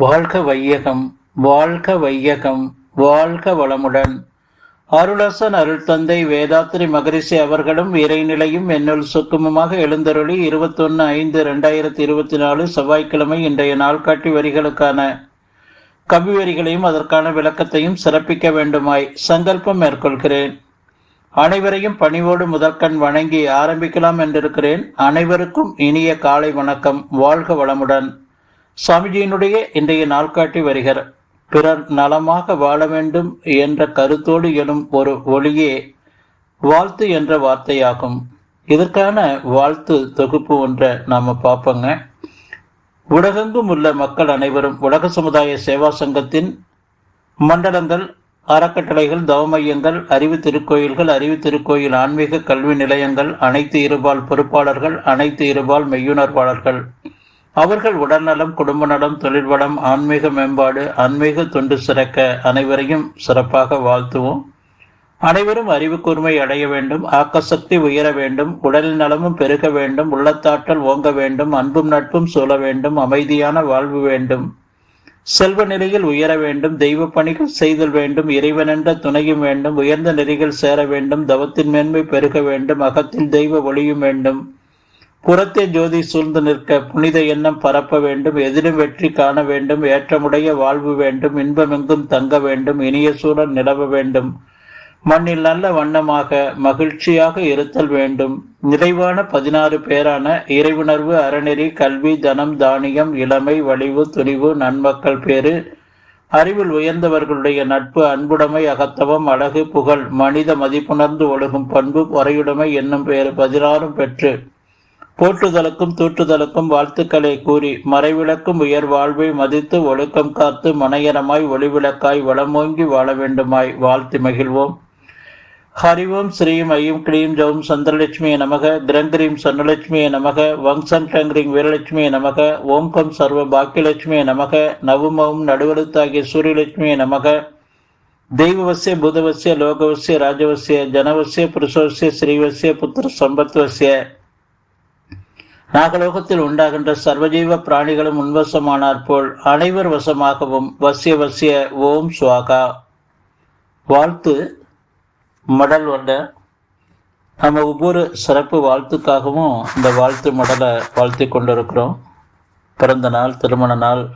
வாழ்க வையகம் வாழ்க வையகம் வாழ்க வளமுடன். அருளசன் அருள் தந்தை வேதாத்திரி மகரிஷி அவர்களும் இறைநிலையும் என்னுள் சுக்குமமாக எழுந்தருளி இருபத்தொன்னு ஐந்து ரெண்டாயிரத்தி இருபத்தி நாலு செவ்வாய்க்கிழமை இன்றைய நாள்காட்டி வரிகளுக்கான கவி வரிகளையும் அதற்கான விளக்கத்தையும் சிறப்பிக்க வேண்டுமாய் சங்கல்பம் மேற்கொள்கிறேன். அனைவரையும் பணிவோடு முதற்கண் வணங்கி ஆரம்பிக்கலாம் என்றிருக்கிறேன். அனைவருக்கும் இனிய காலை வணக்கம். வாழ்க வளமுடன். சுவாமிஜியினுடைய இன்றைய நாள்காட்டி வருகிற பிறர் நலமாக வாழ வேண்டும் என்ற கருத்தோடு எழும் ஒரு ஒளியே வாழ்த்து என்ற வார்த்தையாகும். இதற்கான வாழ்த்து தொகுப்பு ஒன்றை நாம பார்ப்போங்க. உலகெங்கும் உள்ள மக்கள் அனைவரும் உலக சமுதாய சேவா சங்கத்தின் மண்டலங்கள் அறக்கட்டளைகள் தவமையங்கள் அறிவு திருக்கோயில்கள் அறிவு திருக்கோயில் ஆன்மீக கல்வி நிலையங்கள் அனைத்து இருபால் பொறுப்பாளர்கள் அனைத்து இருபால் மெய்யுணர்வாளர்கள். அவர்கள் உடல்நலம் குடும்ப நலம் தொழில் வளம் ஆன்மீக மேம்பாடு ஆன்மீக தொண்டு சிறக்க அனைவரையும் சிறப்பாக வாழ்த்துவோம். அனைவரும் அறிவு கூர்மை அடைய வேண்டும் ஆக்கசக்தி உயர வேண்டும் உடல் நலமும் பெருக வேண்டும் உள்ளத்தாற்றல் ஓங்க வேண்டும் அன்பும் நட்பும் சூழ வேண்டும் அமைதியான வாழ்வு வேண்டும். செல்வ நிலையில் உயர வேண்டும் தெய்வ பணிகள் செய்தல் வேண்டும் இறைவனென்ற துணையும் வேண்டும் உயர்ந்த நெறிகள் சேர வேண்டும் தவத்தின் மேன்மை பெருக வேண்டும் அகத்தில் தெய்வ ஒளியும் வேண்டும். புறத்தே ஜோதி சூழ்ந்து நிற்க புனித எண்ணம் பரப்ப வேண்டும் எதிலும் வெற்றி காண வேண்டும் ஏற்றமுடைய வாழ்வு வேண்டும் இன்பமெங்கும் தங்க வேண்டும் இனிய சூழல் நிலவ வேண்டும். மண்ணில் நல்ல வண்ணமாக மகிழ்ச்சியாக இருத்தல் வேண்டும். நிறைவான பதினாறு பேரான இறைவுணர்வு அறநெறி கல்வி தனம் தானியம் இளமை வலிவு துணிவு நன்மக்கள் பேரு அறிவில் உயர்ந்தவர்களுடைய நட்பு அன்புடைமை அகத்தவம் அழகு புகழ் மனித மதிப்புணர்ந்து ஒழுகும் பண்பு பொறையுடைமை என்னும் பெயர் பதினாறும் பெற்று போற்றுதலுக்கும் தூற்றுதலுக்கும் வாழ்த்துக்களை கூறி மறைவிளக்கும் உயர் வாழ்வை மதித்து ஒழுக்கம் காத்து மனையரமாய் ஒளிவிளக்காய் வளமோங்கி வாழ வேண்டுமாய் வாழ்த்து மகிழ்வோம். ஹரிவோம் ஸ்ரீம் ஐயும் கிளீம் ஜவும் சந்திரலட்சுமியை நமக கிரங்கரீம் சன்னலட்சுமியை நமக வங்சன் டங்கிரிங் வீரலட்சுமியை நமக ஓம்கம் சர்வ பாக்கியலட்சுமியை நமக நவமவும் நடுவழுத்தாகிய சூரியலட்சுமியை நமக. தெய்வவசிய புதவசிய லோகவசிய ராஜவசிய ஜனவசிய புருஷவசிய ஸ்ரீவசிய புத்திர சம்பத்வசிய நாகலோகத்தில் உண்டாகின்ற சர்வஜீவ பிராணிகளும் உன்வசமானார் போல் அனைவர் வசமாகவும் வசிய வசிய ஓம் சுவாகா. வாழ்த்து மடல் வந்த நம்ம ஒவ்வொரு சிறப்பு வாழ்த்துக்காகவும் இந்த வாழ்த்து மடலை வாழ்த்தி கொண்டிருக்கிறோம். பிறந்த நாள் திருமண நாள்.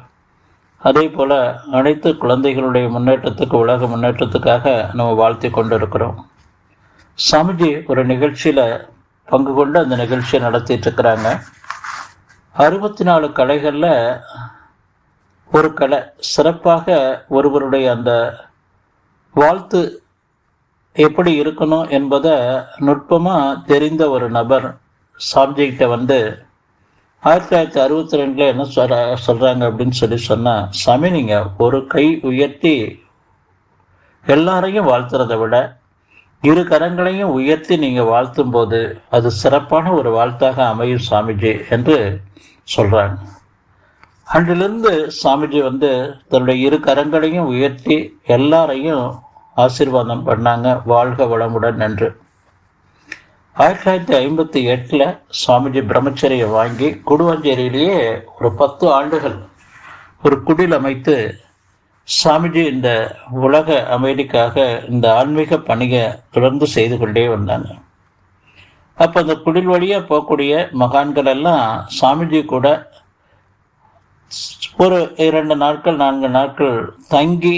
அதே போல் அனைத்து குழந்தைகளுடைய முன்னேற்றத்துக்கு உலக முன்னேற்றத்துக்காக நம்ம வாழ்த்தி கொண்டிருக்கிறோம். சாமிஜி ஒரு நிகழ்ச்சியில் பங்கு கொண்டு அந்த நிகழ்ச்சியை நடத்திட்டு இருக்கிறாங்க. அறுபத்தி நாலு கலைகளில் ஒரு கலை சிறப்பாக ஒருவருடைய அந்த வாழ்த்து எப்படி இருக்கணும் என்பதை நுட்பமாக தெரிந்த ஒரு நபர் சாமிஜிக்கிட்ட வந்து ஆயிரத்தி தொள்ளாயிரத்தி அறுபத்தி ரெண்டில் என்ன சொல்ற சொல்கிறாங்க அப்படின்னு சொல்லி சொன்னால் சாமி நீங்கள் ஒரு கை உயர்த்தி எல்லாரையும் வாழ்த்துறதை விட இரு கரங்களையும் உயர்த்தி நீங்கள் வாழ்த்தும் போது அது சிறப்பான ஒரு வாழ்த்தாக அமையும் சாமிஜி என்று சொல்கிறாங்க அன்றிலிருந்து சாமிஜி வந்து தன்னுடைய இரு கரங்களையும் உயர்த்தி எல்லாரையும் ஆசீர்வாதம் பண்ணாங்க வாழ்க வளமுடன் என்று. ஆயிரத்தி தொள்ளாயிரத்தி ஐம்பத்தி எட்டில் சுவாமிஜி பிரம்மச்சரியை வாங்கி குடுவாஞ்சேரியிலேயே ஒரு பத்து ஆண்டுகள் ஒரு குடில் அமைத்து சாமிஜி இந்த உலக அமைதிக்காக இந்த ஆன்மீக பணியை தொடர்ந்து செய்து கொண்டே வந்தாங்க. அப்போ அந்த குடில் வழியாக போகக்கூடிய மகான்கள் எல்லாம் சாமிஜி கூட ஒரு இரண்டு நாட்கள் நான்கு நாட்கள் தங்கி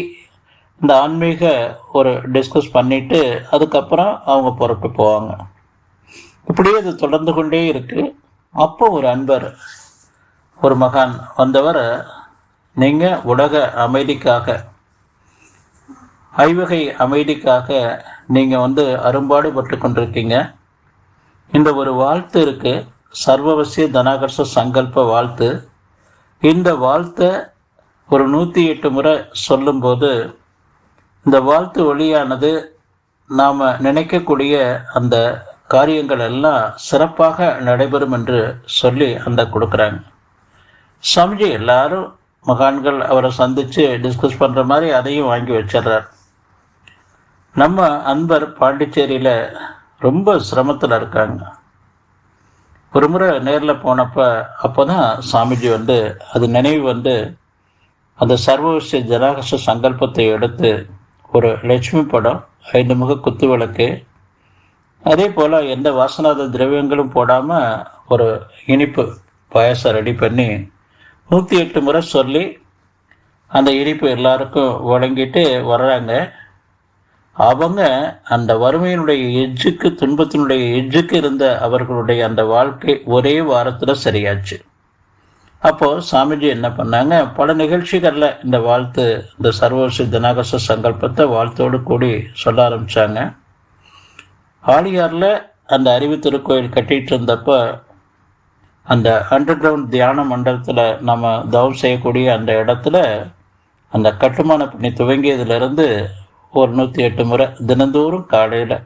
இந்த ஆன்மீக ஒரு டிஸ்கஸ் பண்ணிட்டு அதுக்கப்புறம் அவங்க புறப்பட்டு போவாங்க. இப்படியே அது தொடர்ந்து கொண்டே இருக்கு. அப்போ ஒரு அன்பர் ஒரு மகான் வந்தவர் நீங்கள் உலக அமைதிக்காக ஐவகை அமைதிக்காக நீங்கள் வந்து அரும்பாடுபட்டு கொண்டிருக்கீங்க. இந்த ஒரு வாழ்த்து இருக்கு. சர்வவசிய தனாகர்ஷ சங்கல்ப வாழ்த்து. இந்த வாழ்த்தை ஒரு நூற்றி எட்டு முறை சொல்லும்போது இந்த வாழ்த்து ஒளியானது நாம் நினைக்கக்கூடிய அந்த காரியங்கள் எல்லாம் சிறப்பாக நடைபெறும் என்று சொல்லி அந்த கொடுக்குறாங்க. சாமிஜி எல்லாரும் மகான்கள் அவரை சந்தித்து டிஸ்கஸ் பண்ணுற மாதிரி அதையும் வாங்கி வச்சிடுறார். நம்ம அன்பர் பாண்டிச்சேரியில் ரொம்ப சிரமத்தில் இருக்காங்க. ஒரு முறை நேரில் போனப்போ அப்போ தான் சாமிஜி வந்து அது நினைவு வந்து அந்த சர்வவிஷய ஜனாகச சங்கல்பத்தை எடுத்து ஒரு லட்சுமி படம் ஐந்து முக குத்து விளக்கு அதே போல் எந்த வாசனாத திரவியங்களும் போடாமல் ஒரு இனிப்பு பாயசம் ரெடி பண்ணி நூற்றி எட்டு முறை சொல்லி அந்த இனிப்பு எல்லாருக்கும் வழங்கிட்டு வர்றாங்க. அவங்க அந்த வறுமையினுடைய எஜ்ஜுக்கு துன்பத்தினுடைய எஜ்ஜுக்கு இருந்த அவர்களுடைய அந்த வாழ்க்கை ஒரே வாரத்தில் சரியாச்சு. அப்போது சாமிஜி என்ன பண்ணாங்க? பல நிகழ்ச்சிகளில் இந்த வாழ்த்து இந்த சர்வசி தினாகச சங்கல்பத்தை வாழ்த்தோடு கூடி சொல்ல ஆரம்பித்தாங்க ஆலியாரில் அந்த அறிவு திருக்கோயில் கட்டிகிட்டு இருந்தப்போ அந்த அண்டர் கிரவுண்ட் தியான மண்டலத்தில் நம்ம தவம் செய்யக்கூடிய அந்த இடத்துல அந்த கட்டுமான பணி துவங்கியதுலேருந்து ஒரு நூற்றி எட்டு முறை தினந்தோறும் காலையில்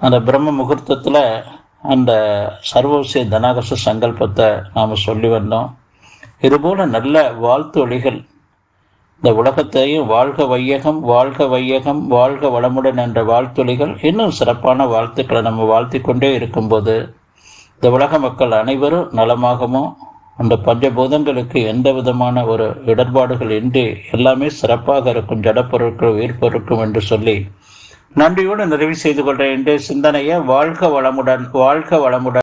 அந்த பிரம்ம முகூர்த்தத்தில் அந்த சர்வசிய தனாகச சங்கல்பத்தை நாம் சொல்லி வந்தோம். இதுபோல் நல்ல வாழ்த்தொழிகள் இந்த உலகத்தையும் வாழ்க வையகம் வாழ்க வையகம் வாழ்க வளமுடன் என்ற வாழ்த்தொழிகள் இன்னும் சிறப்பான வாழ்த்துக்களை நம்ம வாழ்த்திக்கொண்டே இருக்கும்போது இந்த உலக மக்கள் அனைவரும் நலமாகவும் அந்த பஞ்சபூதங்களுக்கு எந்த விதமான ஒரு இடர்பாடுகள் இன்றி எல்லாமே சிறப்பாக இருக்கும் ஜடப்பொருட்கள் உயிர் பொருட்கும் என்று சொல்லி நன்றியோடு நிறைவு செய்து கொள்கிறேன். என்று சிந்தனையை வாழ்க வளமுடன் வாழ்க வளமுடன்.